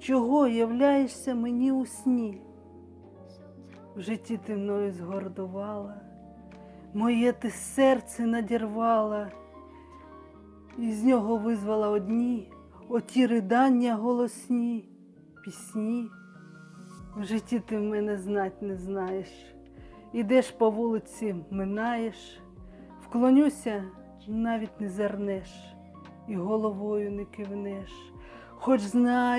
Чого являєшся мені у сні? В житті ти мною згордувала, моє ти серце надірвала, і з нього визвала одні оті ридання голосні, пісні. В житті ти мене знать не знаєш, ідеш по вулиці, минаєш, вклонюся, навіть не зернеш, і головою не кивнеш, хоч знаєш.